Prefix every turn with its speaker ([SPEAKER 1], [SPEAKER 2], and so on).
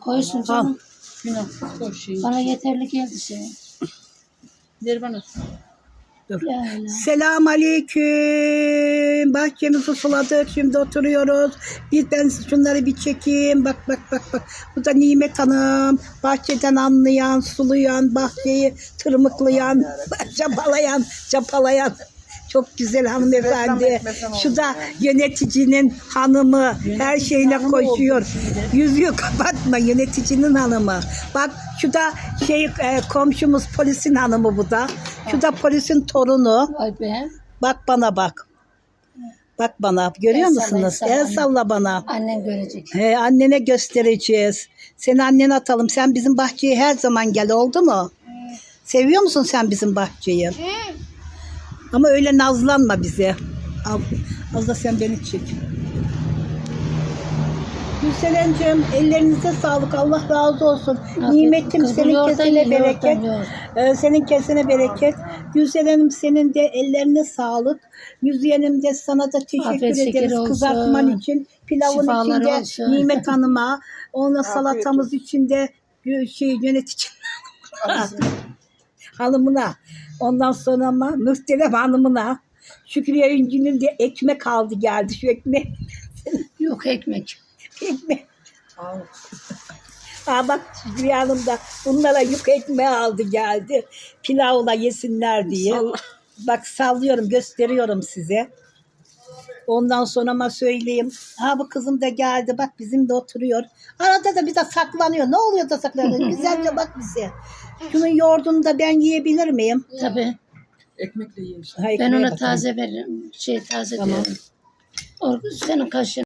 [SPEAKER 1] Koysun canım.
[SPEAKER 2] Günah. Koş şey.
[SPEAKER 1] Bana yeterli geldi şey.
[SPEAKER 2] Ver bana.
[SPEAKER 1] La.
[SPEAKER 3] Selam aleyküm. Bahçemizi suladık. Şimdi oturuyoruz. Bir ben şunları bir çekeyim. Bak bak bak bak. Bu da Nimet Hanım. Bahçeden anlayan, sulayan, bahçeyi tırmıklayan, çapalayan, çapalayan. Çok güzel hanımefendi. Şu da yöneticinin hanımı. Her şeyine koşuyor. Yüzüğü kapatma yöneticinin hanımı. Bak şu da şey e, komşumuz polisin hanımı bu da. Şu da polisin torunu.
[SPEAKER 1] Vay be.
[SPEAKER 3] Bak bana bak. Bak bana. Görüyor
[SPEAKER 1] El
[SPEAKER 3] musunuz?
[SPEAKER 1] el salla.
[SPEAKER 3] El salla bana.
[SPEAKER 1] Annen görecek.
[SPEAKER 3] He, annene göstereceğiz. Seni annene atalım. Sen bizim bahçeye her zaman gel oldu mu? Seviyor musun sen bizim bahçeyi? Ama öyle nazlanma bize. Al, az da sen beni çek. Gülselen'cim ellerinize sağlık. Allah razı olsun. Nimetim
[SPEAKER 1] Kız
[SPEAKER 3] senin
[SPEAKER 1] yoğurttan
[SPEAKER 3] kesene
[SPEAKER 1] ye,
[SPEAKER 3] bereket. Ee, senin kesene bereket. Gülselen'im senin de ellerine sağlık. Müziyenim de sana da teşekkür
[SPEAKER 1] Afiyet şeker
[SPEAKER 3] ederiz.
[SPEAKER 1] olsun.
[SPEAKER 3] Kızartman için, pilavın
[SPEAKER 1] Şifalar
[SPEAKER 3] içinde
[SPEAKER 1] olsun.
[SPEAKER 3] Nimet Hanım'a, onunla salatamız içinde şey yönetici hanımına, ondan sonra ama muhterem hanımına, Şükriye Üncü'nün de ekmek aldı geldi. Şu ekmek,
[SPEAKER 1] Yok ekmek.
[SPEAKER 3] ekmek. Ha bak Şükriye Hanım da bunlara yük ekmeği aldı geldi. Pilavla yesinler diye. Bak sallıyorum gösteriyorum size. Ondan sonra ama söyleyeyim. Ha bu kızım da geldi bak bizim de oturuyor. Arada da bir de saklanıyor. Ne oluyor da saklanıyor? Güzelce bak bize. Şunun yoğurdunu da ben yiyebilir miyim?
[SPEAKER 1] Tabii.
[SPEAKER 2] Ekmekle yiyin.
[SPEAKER 3] Ha,
[SPEAKER 1] Ben ona
[SPEAKER 3] bakayım.
[SPEAKER 1] taze veririm. Şey taze
[SPEAKER 3] Tamam.
[SPEAKER 1] diyorum. O senin kaşığın